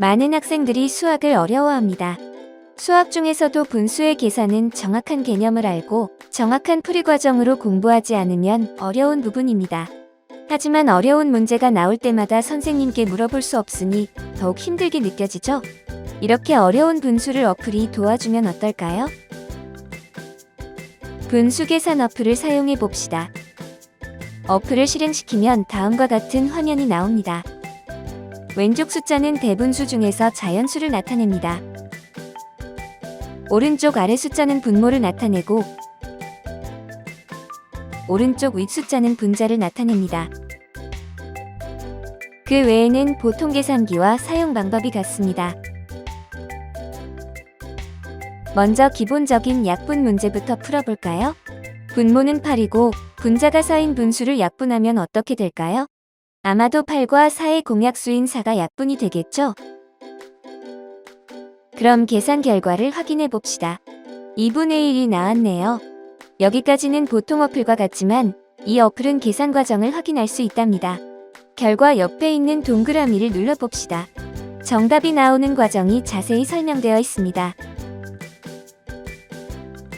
많은 학생들이 수학을 어려워합니다. 수학 중에서도 분수의 계산은 정확한 개념을 알고 정확한 풀이 과정으로 공부하지 않으면 어려운 부분입니다. 하지만 어려운 문제가 나올 때마다 선생님께 물어볼 수 없으니 더욱 힘들게 느껴지죠? 이렇게 어려운 분수를 어플이 도와주면 어떨까요? 분수 계산 어플을 사용해 봅시다. 어플을 실행시키면 다음과 같은 화면이 나옵니다. 왼쪽 숫자는 대분수 중에서 자연수를 나타냅니다. 오른쪽 아래 숫자는 분모를 나타내고 오른쪽 윗 숫자는 분자를 나타냅니다. 그 외에는 보통 계산기와 사용 방법이 같습니다. 먼저 기본적인 약분 문제부터 풀어볼까요? 분모는 8이고 분자가 쌓인 분수를 약분하면 어떻게 될까요? 아마도 8과 4의 공약 수인 4가 약분이 되겠죠? 그럼 계산 결과를 확인해 봅시다. 2분의 1이 나왔네요. 여기까지는 보통 어플과 같지만 이 어플은 계산 과정을 확인할 수 있답니다. 결과 옆에 있는 동그라미를 눌러봅시다. 정답이 나오는 과정이 자세히 설명되어 있습니다.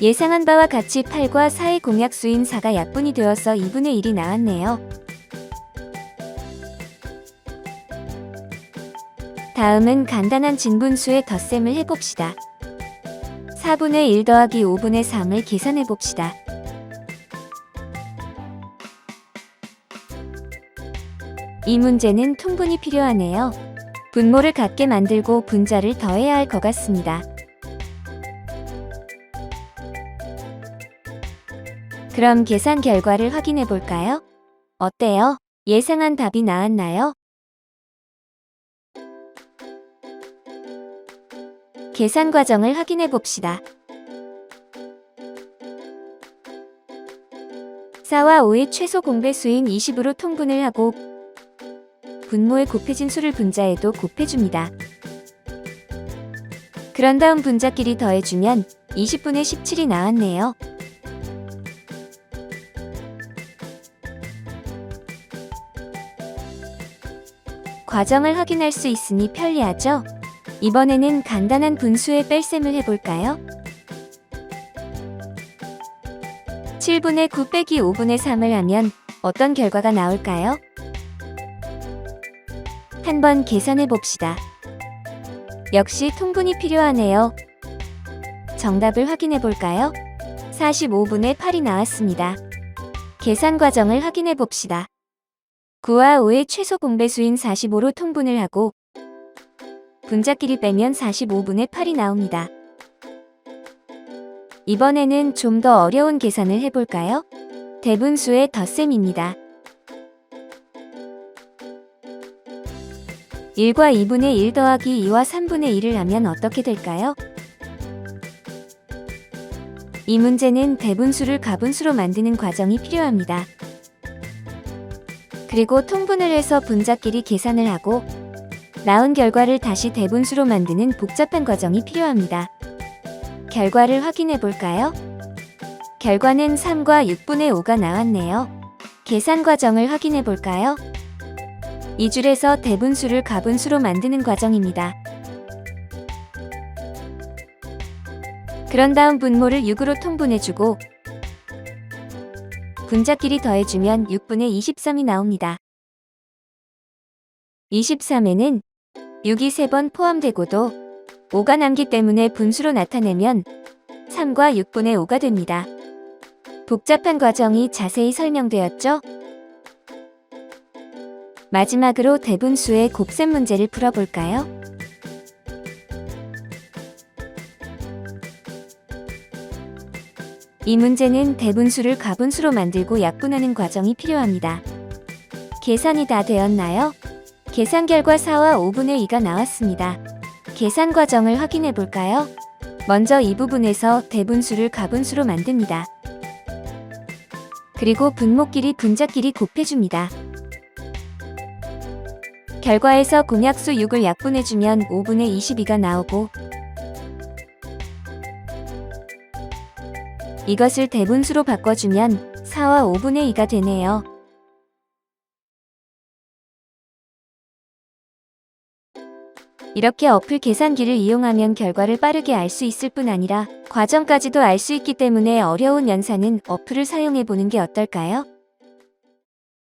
예상한 바와 같이 8과 4의 공약수인 4가 약분이 되어서 2분의 1이 나왔네요. 다음은 간단한 진분수의 덧셈을 해봅시다. 4분의 1 더하기 5분의 3을 계산해 봅시다. 이 문제는 통분이 필요하네요. 분모를 같게 만들고 분자를 더해야 할 것 같습니다. 그럼 계산 결과를 확인해 볼까요? 어때요? 예상한 답이 나왔나요? 계산 과정을 확인해 봅시다. 4와 5의 최소 공배수인 20으로 통분을 하고 분모에 곱해진 수를 분자에도 곱해줍니다. 그런 다음 분자끼리 더해주면 20분의 17이 나왔네요. 과정을 확인할 수 있으니 편리하죠? 이번에는 간단한 분수의 뺄셈을 해볼까요? 7분의 9 빼기 5분의 3을 하면 어떤 결과가 나올까요? 한번 계산해 봅시다. 역시 통분이 필요하네요. 정답을 확인해 볼까요? 45분의 8이 나왔습니다. 계산 과정을 확인해 봅시다. 9와 5의 최소 공배수인 45로 통분을 하고 분자끼리 빼면 45분의 8이 나옵니다. 이번에는 좀 더 어려운 계산을 해볼까요? 대분수의 덧셈입니다. 1과 2분의 1 더하기 2와 3분의 1을 하면 어떻게 될까요? 이 문제는 대분수를 가분수로 만드는 과정이 필요합니다. 그리고 통분을 해서 분자끼리 계산을 하고 나온 결과를 다시 대분수로 만드는 복잡한 과정이 필요합니다. 결과를 확인해 볼까요? 결과는 3과 6분의 5가 나왔네요. 계산 과정을 확인해 볼까요? 이 줄에서 대분수를 가분수로 만드는 과정입니다. 그런 다음 분모를 6으로 통분해주고 분자끼리 더해주면 6분의 23이 나옵니다. 23에는 6이 3번 포함되고도 5가 남기 때문에 분수로 나타내면 3과 6분의 5가 됩니다. 복잡한 과정이 자세히 설명되었죠? 마지막으로 대분수의 곱셈 문제를 풀어볼까요? 이 문제는 대분수를 가분수로 만들고 약분하는 과정이 필요합니다. 계산이 다 되었나요? 계산 결과 4와 5분의 2가 나왔습니다. 계산 과정을 확인해 볼까요? 먼저 이 부분에서 대분수를 가분수로 만듭니다. 그리고 분모끼리 분자끼리 곱해줍니다. 결과에서 공약수 6을 약분해주면 5분의 22가 나오고 이것을 대분수로 바꿔주면 4와 5분의 2가 되네요. 이렇게 어플 계산기를 이용하면 결과를 빠르게 알 수 있을 뿐 아니라 과정까지도 알 수 있기 때문에 어려운 연산은 어플을 사용해 보는 게 어떨까요?